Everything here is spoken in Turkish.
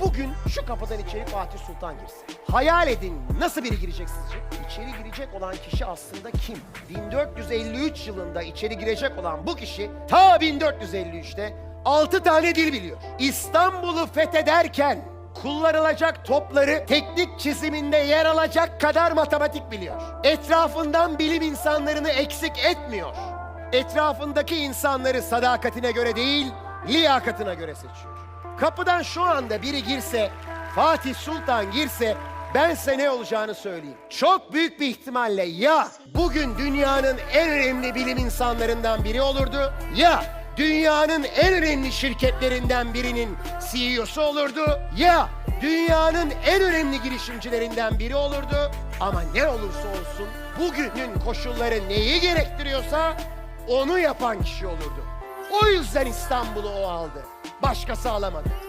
bugün şu kapıdan içeri Fatih Sultan girse. Hayal edin nasıl biri girecek sizce? İçeri girecek olan kişi aslında kim? 1453 yılında içeri girecek olan bu kişi ta 1453'te 6 tane dil biliyor. İstanbul'u fethederken kullanılacak topları teknik çiziminde yer alacak kadar matematik biliyor. Etrafından bilim insanlarını eksik etmiyor. Etrafındaki insanları sadakatine göre değil, liyakatına göre seçiyor. Kapıdan şu anda biri girse, Fatih Sultan girse ben size ne olacağını söyleyeyim. Çok büyük bir ihtimalle ya bugün dünyanın en önemli bilim insanlarından biri olurdu ya dünyanın en önemli şirketlerinden birinin CEO'su olurdu ya dünyanın en önemli girişimcilerinden biri olurdu ama ne olursa olsun bugünün koşulları neyi gerektiriyorsa onu yapan kişi olurdu. O yüzden İstanbul'u o aldı. Başkası alamadı.